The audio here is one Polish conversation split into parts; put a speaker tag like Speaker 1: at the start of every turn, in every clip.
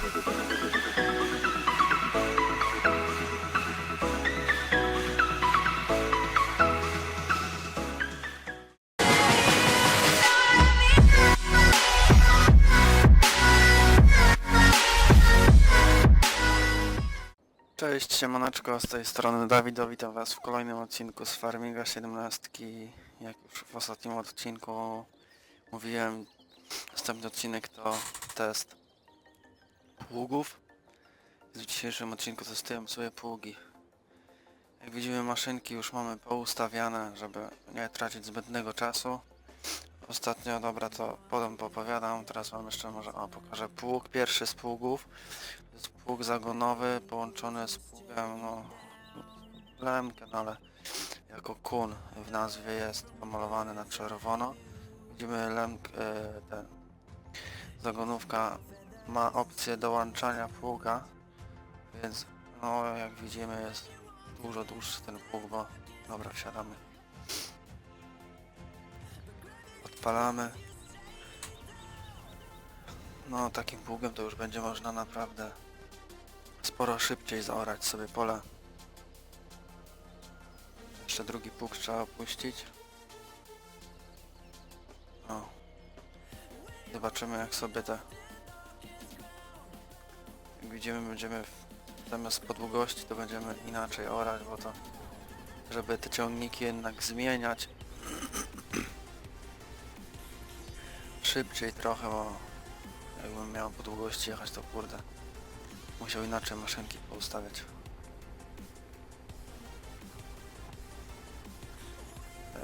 Speaker 1: Cześć, siemaneczko, z tej strony Dawid, witam was w kolejnym odcinku z Farminga 17. Jak już w ostatnim odcinku mówiłem, następny odcinek to test pługów. W dzisiejszym odcinku testuję sobie pługi. Jak widzimy maszynki już mamy poustawiane, żeby nie tracić zbędnego czasu. Ostatnio, dobra, to potem popowiadam, teraz wam jeszcze może, o pokażę pług, pierwszy z pługów. To jest pług zagonowy połączony z pługiem, no, lemken, ale jako kun w nazwie jest pomalowany na czerwono. Widzimy lemk, e, ten, zagonówka ma opcję dołączania pługa, więc no jak widzimy jest dużo dłuższy ten pług, bo dobra wsiadamy. Odpalamy. No takim pługiem to już będzie można naprawdę sporo szybciej zaorać sobie pole. Jeszcze drugi pług trzeba opuścić. O. Zobaczymy jak sobie te... Widzimy będziemy w... zamiast po długości to będziemy inaczej orać, bo to żeby te ciągniki jednak zmieniać szybciej trochę, bo jakbym miał po długości jechać to kurde musiał inaczej maszynki poustawiać.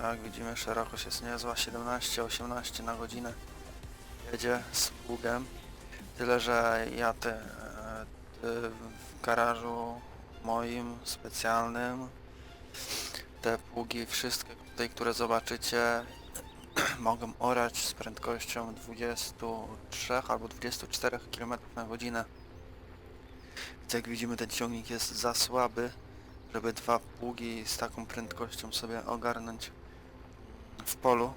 Speaker 1: Jak widzimy szerokość jest niezła, 17-18 na godzinę jedzie z pługiem. Tyle, że ja te w garażu moim specjalnym te pługi wszystkie tutaj, które zobaczycie mogą orać z prędkością 23 albo 24 km na godzinę. Więc jak widzimy ten ciągnik jest za słaby, żeby dwa pługi z taką prędkością sobie ogarnąć w polu.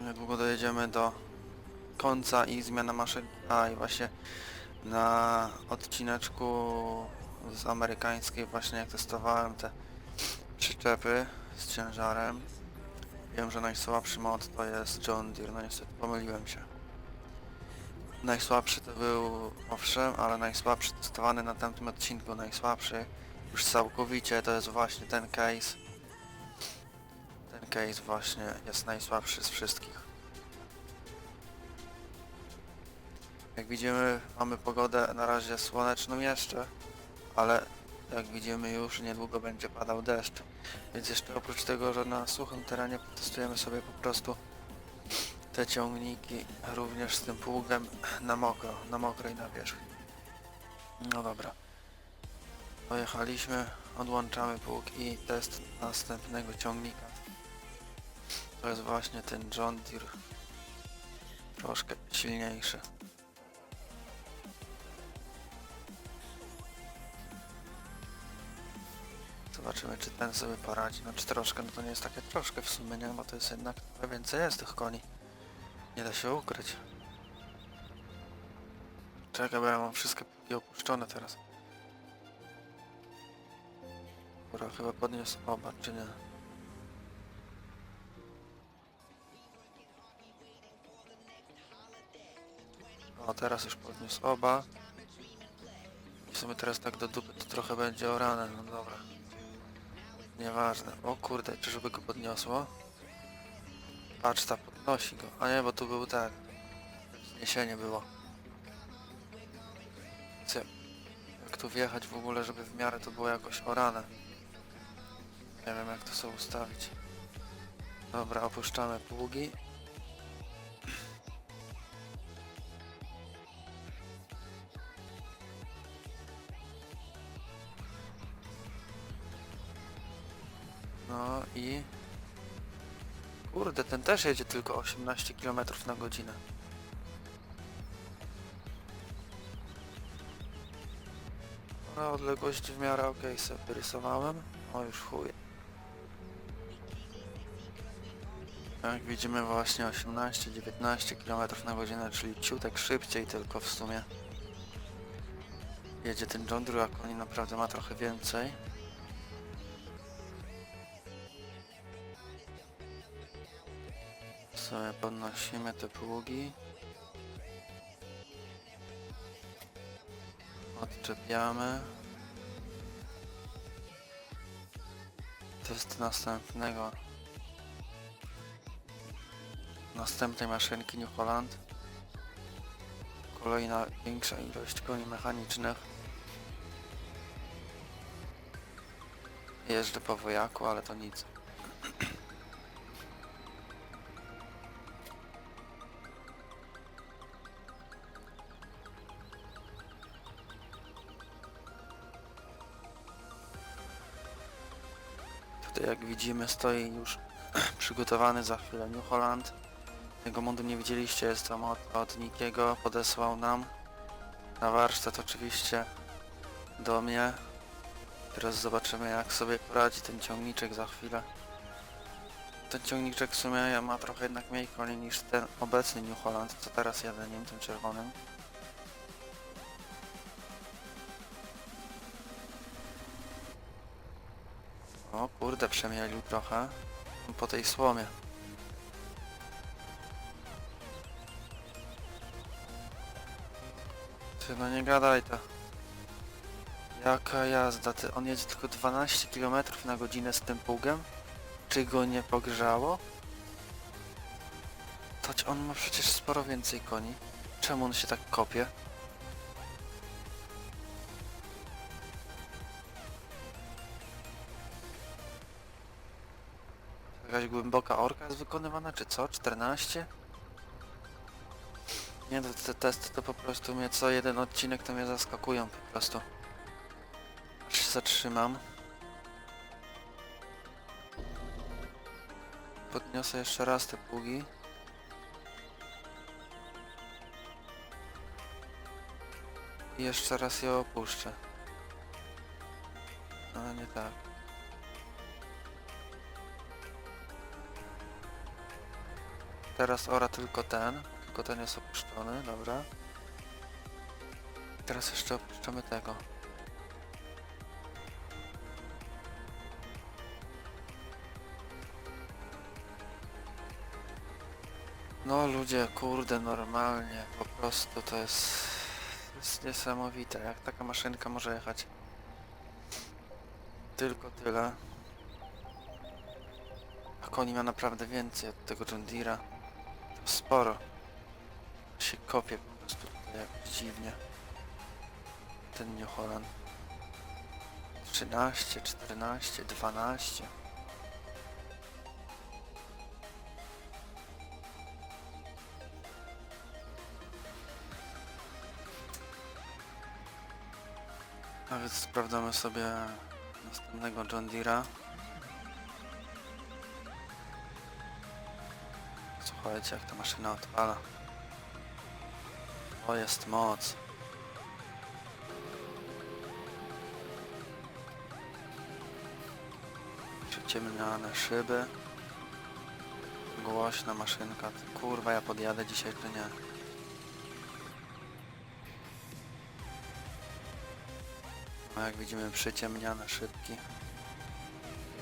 Speaker 1: Niedługo dojedziemy do końca i zmiana maszyn. A i właśnie na odcineczku z amerykańskiej właśnie jak testowałem te przyczepy z ciężarem. Wiem, że najsłabszy mod to jest John Deere, no niestety pomyliłem się. Najsłabszy to był, owszem, ale najsłabszy testowany na tamtym odcinku, najsłabszy już całkowicie to jest właśnie ten case. Ten case właśnie jest najsłabszy z wszystkich. Jak widzimy mamy pogodę na razie słoneczną jeszcze, ale jak widzimy już niedługo będzie padał deszcz. Więc jeszcze oprócz tego, że na suchym terenie testujemy sobie po prostu te ciągniki również z tym pługiem na mokro, na mokrej nawierzchni. No dobra. Pojechaliśmy, odłączamy pług i test następnego ciągnika. To jest właśnie ten John Deere. Troszkę silniejszy. Zobaczymy czy ten sobie poradzi. No czy troszkę, no to nie jest takie troszkę w sumie, nie? Bo to jest jednak trochę więcej jest tych koni. Nie da się ukryć. Czekaj, bo ja mam wszystkie pługi opuszczone teraz. Dobra, chyba podniósł oba, czy nie? O, teraz już podniósł oba. W sumie teraz tak do dupy to trochę będzie orane, no dobra. Nieważne. O kurde, czyżby go podniosło? Patrz, ta podnosi go. A nie, bo tu był ten. Zniesienie było. Co? Jak tu wjechać w ogóle, żeby w miarę to było jakoś orane. Nie wiem jak to sobie ustawić. Dobra, opuszczamy pługi. I... Kurde, ten też jedzie tylko 18 km na godzinę. No, odległość w miarę ok sobie wyrysowałem. O, już chuj. Jak widzimy właśnie 18-19 km na godzinę, czyli ciutek szybciej tylko w sumie. Jedzie ten John Deere, a koni naprawdę ma trochę więcej. Podnosimy te pługi. Odczepiamy. Test następnego następnej maszynki New Holland. Kolejna większa ilość koni mechanicznych. Jeżdżę po wojaku, ale to nic. Widzimy stoi już przygotowany za chwilę New Holland. Tego modu nie widzieliście, jest to mod od Nikiego, podesłał nam na warsztat oczywiście do mnie. Teraz zobaczymy jak sobie poradzi ten ciągniczek za chwilę. Ten ciągniczek w sumie ma trochę jednak mniej koni niż ten obecny New Holland, co teraz jadę nim, tym czerwonym. Kurde, przemielił trochę po tej słomie. Ty no nie gadaj to. Jaka jazda, ty on jedzie tylko 12 km na godzinę z tym pługiem? Czy go nie pogrzało? Toć on ma przecież sporo więcej koni. Czemu on się tak kopie? Jakaś głęboka orka jest wykonywana, czy co? 14? Nie, to te testy to po prostu mnie co jeden odcinek to mnie zaskakują po prostu. Aż się zatrzymam. Podniosę jeszcze raz te pługi. I jeszcze raz je opuszczę. Ale nie tak. Teraz ora tylko ten, tylko ten jest opuszczony, dobra. Teraz jeszcze opuszczamy tego. No ludzie, kurde, normalnie, po prostu to jest, jest niesamowite, jak taka maszynka może jechać. Tylko tyle. A koni ma naprawdę więcej od tego John Deere'a. Sporo. Się kopie po prostu jakoś dziwnie. Ten New Holland. 13, 14, 12. A więc sprawdzamy sobie następnego John Deere'a. Słuchajcie, jak ta maszyna odpala. To jest moc. Przyciemniane szyby. Głośna maszynka. Kurwa, ja podjadę dzisiaj czy nie? No jak widzimy przyciemniane szybki.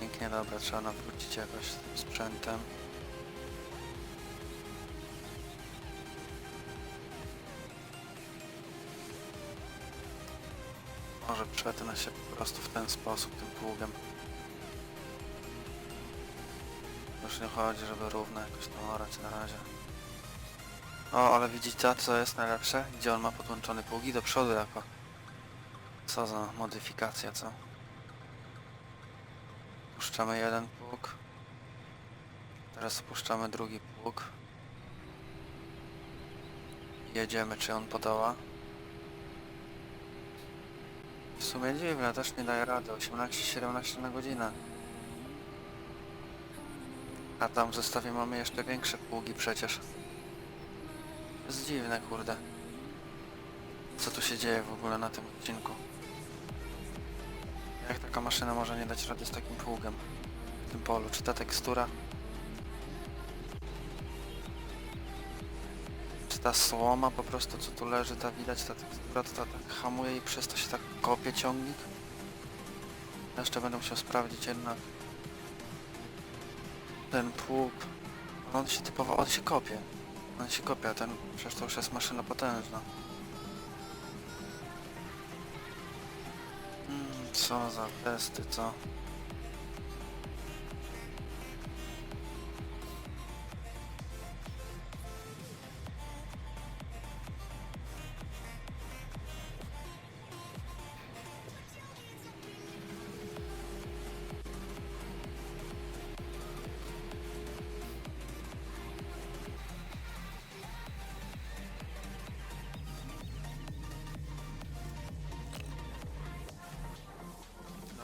Speaker 1: Pięknie, dobra, trzeba nawrócić jakoś tym sprzętem. Przetnę się po prostu w ten sposób tym pługiem. Już nie chodzi, żeby równo jakoś tam orać na razie. O, ale widzicie co jest najlepsze? Gdzie on ma podłączony pługi do przodu jako. Co za modyfikacja, co? Puszczamy jeden pług. Teraz puszczamy drugi pług. Jedziemy, czy on podoła. W sumie dziwne, też nie daje rady. 18-17 na godzinę. A tam w zestawie mamy jeszcze większe pługi przecież. Jest dziwne, kurde. Co tu się dzieje w ogóle na tym odcinku? Jak taka maszyna może nie dać rady z takim pługiem w tym polu? Czy ta tekstura? Ta słoma po prostu co tu leży, ta widać, ta to ta tak hamuje i przez to się tak kopie ciągnik. Jeszcze będę musiał sprawdzić jednak ten pług. On się typowo, on się kopie. On się kopie, a ten przecież to już jest maszyna potężna. Mm, co za testy, co?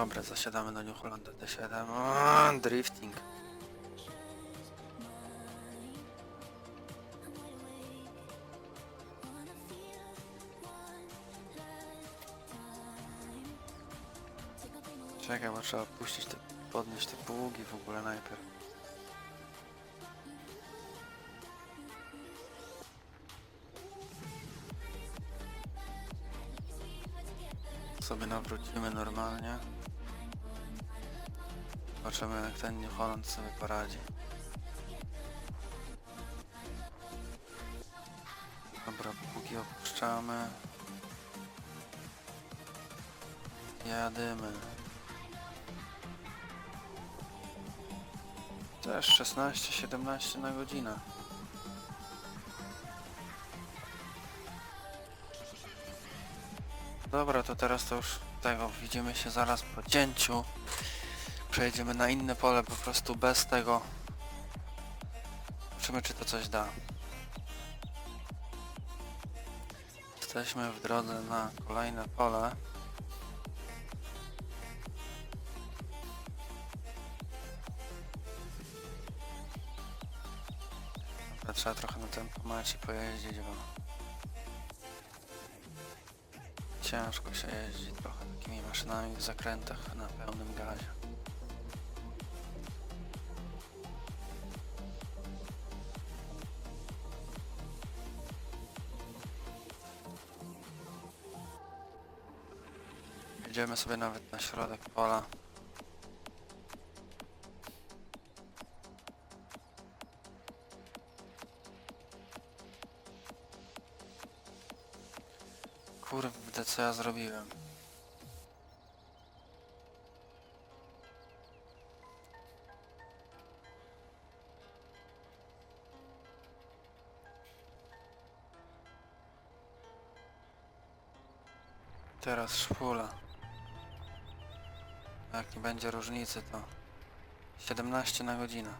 Speaker 1: Dobra, zasiadamy na New Hollanda D7. O, drifting. Czekaj, bo trzeba puścić te, podnieść te pługi w ogóle najpierw. Sobie nawrócimy normalnie. Zobaczymy jak ten New Holland sobie poradzi. Dobra, póki opuszczamy. Jadymy. Też 16-17 na godzinę. Dobra, to teraz to już tego widzimy się zaraz po cięciu. Przejdziemy na inne pole po prostu bez tego. Zobaczymy czy to coś da. Jesteśmy w drodze na kolejne pole. Trzeba trochę na tempomacie pojeździć, bo ciężko się jeździ trochę takimi maszynami w zakrętach na pełnym gazie. Jedziemy sobie nawet na środek pola. Kurde, co ja zrobiłem? Teraz szpula. Jak nie będzie różnicy to 17 na godzinę.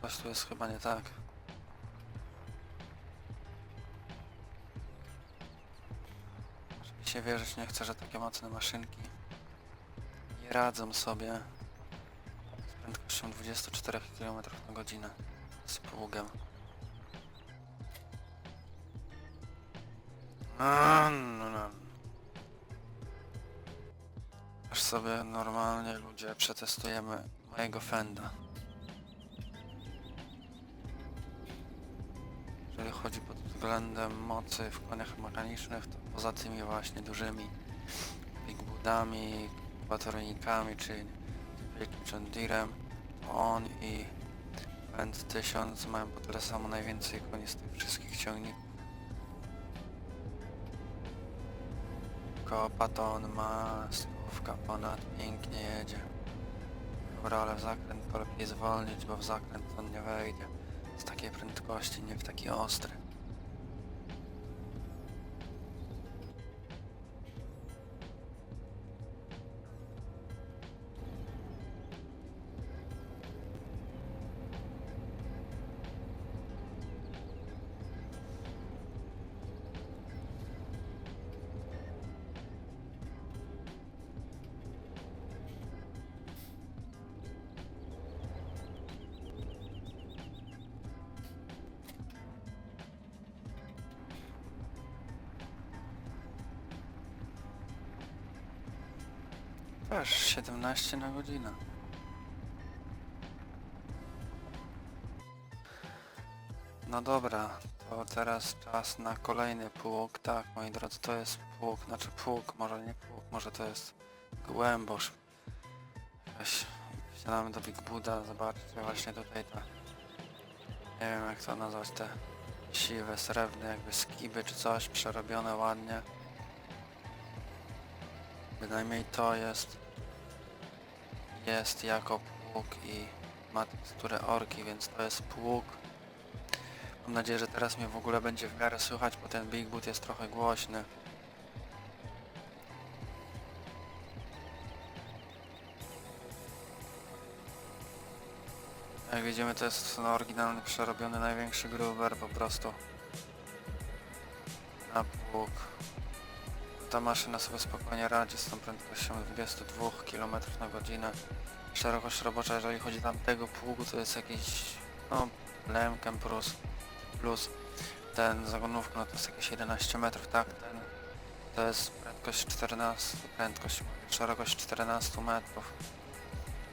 Speaker 1: Coś tu jest chyba nie tak. Się wierzyć nie chcę, że takie mocne maszynki nie radzą sobie z prędkością 24 km na godzinę z pługiem. A, no, no. Sobie normalnie ludzie przetestujemy mojego Fenda. Jeżeli chodzi pod względem mocy w koniach mechanicznych, to poza tymi właśnie dużymi Big Budami, bateryjnikami czy John Deerem, on i Fend 1000 mają po tyle samo najwięcej koni z tych wszystkich ciągników. Koło Paton ma stówka ponad, pięknie jedzie. Dobra, ale w zakręt to lepiej zwolnić, bo w zakręt on nie wejdzie. Z takiej prędkości, nie w taki ostry. Też 17 na godzinę. No dobra, to teraz czas na kolejny pług. Tak, moi drodzy, to jest pług, znaczy pług, może nie pług, może to jest głębosz. Jakaś, wsiadamy do Big Buda, zobaczcie właśnie tutaj ta, nie wiem jak to nazwać, te siwe, srebrne jakby skiby czy coś, przerobione ładnie. Bynajmniej to jest, jest jako pług i ma teksturę orki, więc to jest pług. Mam nadzieję, że teraz mnie w ogóle będzie w miarę słychać, bo ten Big Boot jest trochę głośny. Jak widzimy to jest no, oryginalny, przerobiony największy gruber po prostu. Na pług. Ta maszyna sobie spokojnie radzi z tą prędkością 22 km na godzinę. Szerokość robocza, jeżeli chodzi tam tego pługu, to jest jakiś, no, lemkem plus, plus ten zagonówka, no to jest jakieś 11 metrów, tak, ten, to jest prędkość 14, prędkość, szerokość 14 metrów.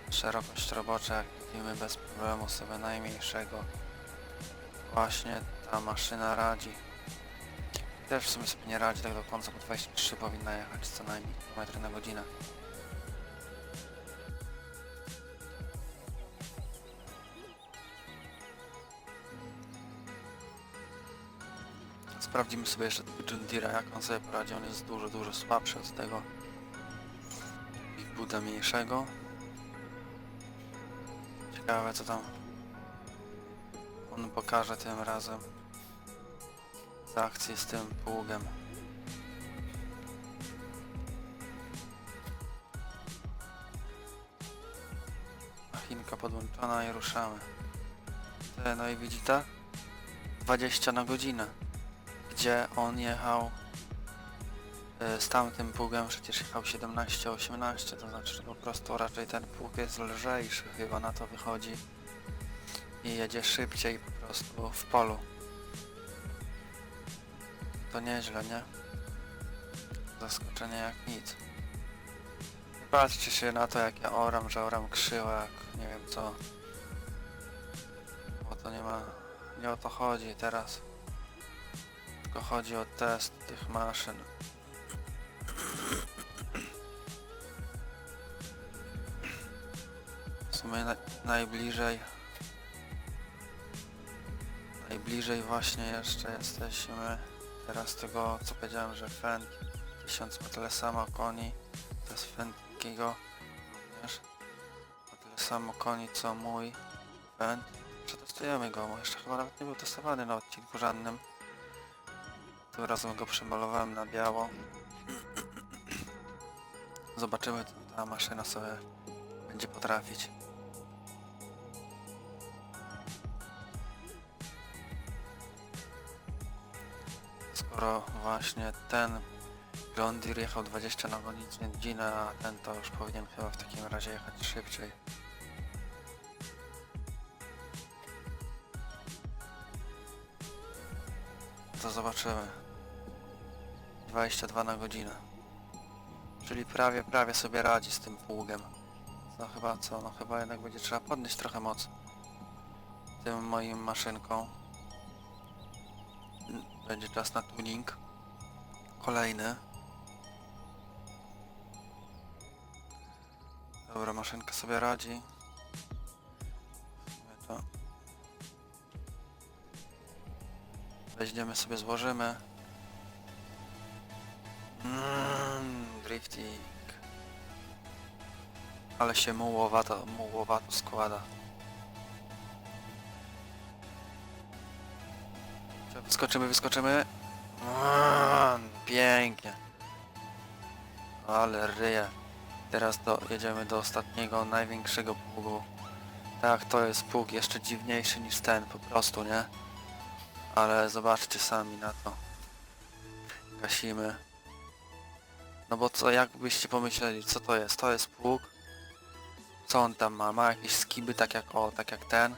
Speaker 1: Szerokość robocza, jak widzimy, bez problemu sobie najmniejszego. Właśnie ta maszyna radzi. Też w sumie sobie nie radzi tak do końca, bo 23 powinna jechać co najmniej km na godzinę. Sprawdzimy sobie jeszcze John Deere'a, jak on sobie poradzi. On jest dużo, dużo słabszy od tego Big Buda mniejszego. Ciekawe co tam on pokaże tym razem z akcji z tym pługiem. Machinka podłączona i ruszamy. Te, No i widzicie? 20 na godzinę. Gdzie on jechał y, z tamtym pługiem przecież jechał 17-18, to znaczy, po prostu raczej ten pług jest lżejszy, chyba na to wychodzi i jedzie szybciej po prostu w polu. To nieźle, nie? Zaskoczenie jak nic. Patrzcie się na to jak ja oram, że oram krzywo jak nie wiem co. Bo to nie ma... nie o to chodzi teraz. Tylko chodzi o test tych maszyn. W sumie na, najbliżej Najbliżej właśnie jeszcze jesteśmy teraz tego co powiedziałem, że Fendt 1000 ma tyle samo koni to jest Fendiego również ma tyle samo koni co mój Fendt przetestujemy go, bo jeszcze chyba nawet nie był testowany na odcinku żadnym. Tym razem go przemalowałem na biało. Zobaczymy co ta maszyna sobie będzie potrafić skoro właśnie ten John jechał 20 na godzinę, a ten to już powinien chyba w takim razie jechać szybciej. To zobaczymy. 22 na godzinę. Czyli prawie, prawie sobie radzi z tym pługiem. No chyba co, no chyba jednak będzie trzeba podnieść trochę moc. Tym moim maszynką. Będzie czas na tuning. Kolejny. Dobra, maszynka sobie radzi. To... Weźmiemy sobie, złożymy. Mm, drifting. Ale się mułowato, mułowato składa. Czy Wyskoczymy, pięknie. Ale ryje. Teraz do, jedziemy do ostatniego, największego pługu. Tak, to jest pług jeszcze dziwniejszy niż ten, po prostu, nie? Ale zobaczcie sami na to. Gasimy. No bo co, jakbyście pomyśleli, co to jest? To jest pług. Co on tam ma? Ma jakieś skiby, tak jak, o, tak jak ten.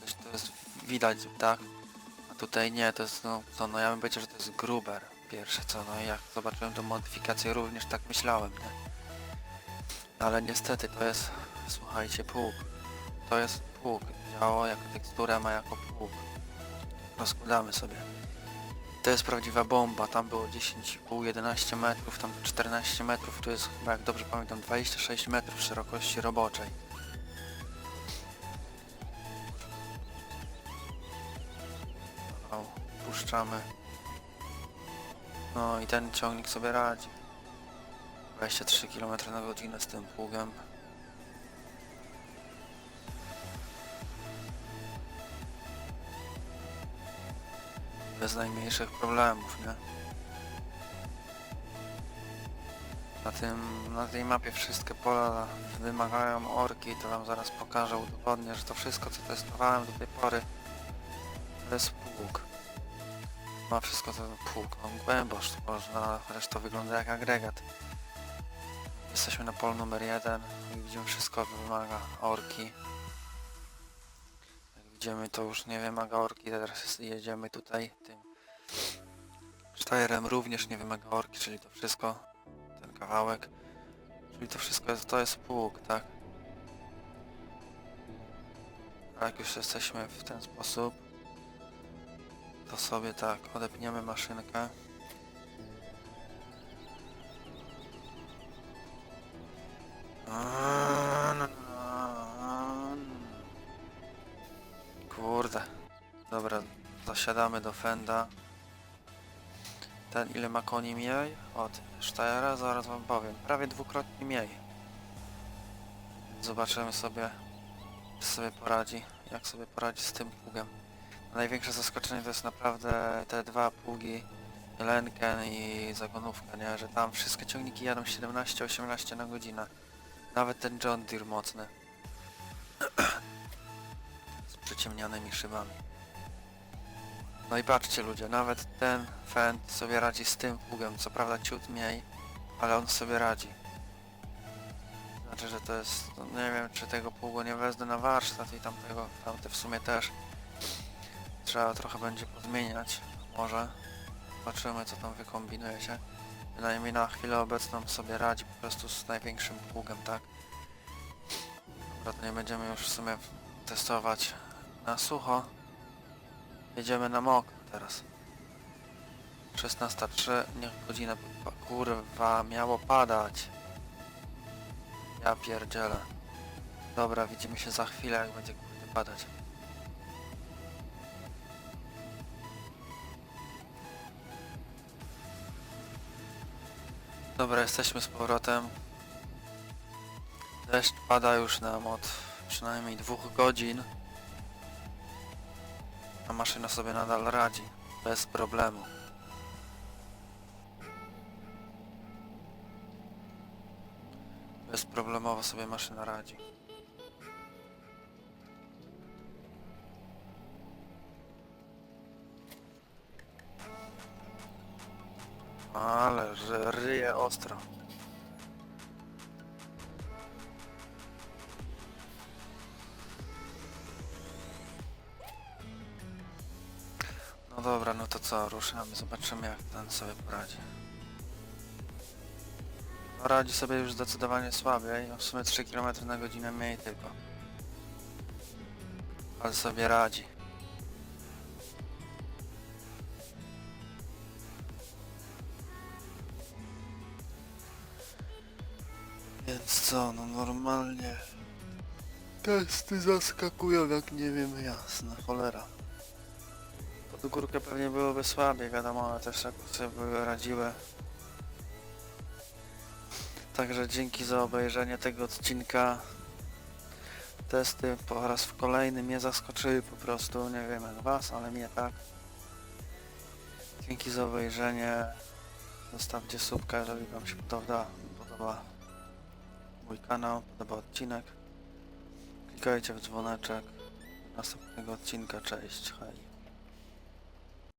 Speaker 1: Coś to jest widać, tak? Tutaj nie, to jest, no, co, no ja bym powiedział, że to jest gruber. Pierwsze co, no jak zobaczyłem tą modyfikację, również tak myślałem, nie? Ale niestety to jest, słuchajcie, pług. To jest pług. Działo jako teksturę ma jako pług. rozkładamy sobie. To jest prawdziwa bomba, tam było 10,5-11 metrów, tam 14 metrów, tu jest chyba jak dobrze pamiętam 26 metrów szerokości roboczej. No i ten ciągnik sobie radzi. 23 km na godzinę z tym pługiem. Bez najmniejszych problemów, nie? Na tym, na tej mapie wszystkie pola wymagają orki, to wam zaraz pokażę, udowodnię, że to wszystko co testowałem do tej pory to jest pług. Ma wszystko pług, no głębosz, można, to wygląda jak agregat. Jesteśmy na polu numer jeden widzimy wszystko wymaga orki. Widzimy to już nie wymaga orki, teraz jedziemy tutaj tym Steyerem również nie wymaga orki, czyli to wszystko, ten kawałek. Czyli to wszystko jest, to jest pług, tak? A jak już jesteśmy w ten sposób, to sobie tak odepniemy maszynkę. Kurde. Dobra, zasiadamy do fenda. Ten ile ma koni mniej? Od Steyra zaraz wam powiem. Prawie dwukrotnie mniej. Zobaczymy sobie, czy sobie poradzi. Jak sobie poradzi z tym pługiem. Największe zaskoczenie to jest naprawdę te dwa pługi Lenken i Zagonówka, nie? Że tam wszystkie ciągniki jadą 17-18 na godzinę. Nawet ten John Deere mocny. Z przyciemnianymi szybami. No i patrzcie ludzie, nawet ten Fend sobie radzi z tym pługiem, co prawda ciut mniej, ale on sobie radzi. Znaczy, że to jest, no nie wiem czy tego pługu nie wezmę na warsztat i tamtego, tamte w sumie też. Trzeba trochę będzie pozmieniać, może. Zobaczymy co tam wykombinujecie. Bynajmniej na chwilę obecną sobie radzi po prostu z największym pługiem, tak? Dobra, to nie będziemy już w sumie testować na sucho. Jedziemy na mokro teraz. 16.03, niech godzina... Kurwa, miało padać. Ja pierdzielę. Dobra, widzimy się za chwilę, jak będzie kurde padać. Dobra, jesteśmy z powrotem. Deszcz pada już nam od przynajmniej dwóch godzin. A maszyna sobie nadal radzi. Bez problemu. Bezproblemowo sobie maszyna radzi. Ale że ryje ostro. No dobra, no to co, ruszamy, zobaczymy jak ten sobie poradzi. No radzi sobie już zdecydowanie słabiej, no w sumie 3 km na godzinę mniej tylko. Ale sobie radzi. Więc co, no normalnie testy zaskakują jak nie wiem jasna cholera. Pod górkę pewnie byłoby słabiej, wiadomo, ale też jakoś sobie były radziły. Także dzięki za obejrzenie tego odcinka. Testy po raz w kolejny mnie zaskoczyły po prostu, nie wiem jak was, ale mnie tak. Dzięki za obejrzenie. Zostawcie subka, jeżeli wam się podoba, podoba mój kanał, podoba odcinek. Klikajcie w dzwoneczek. Następnego odcinka, cześć, hej.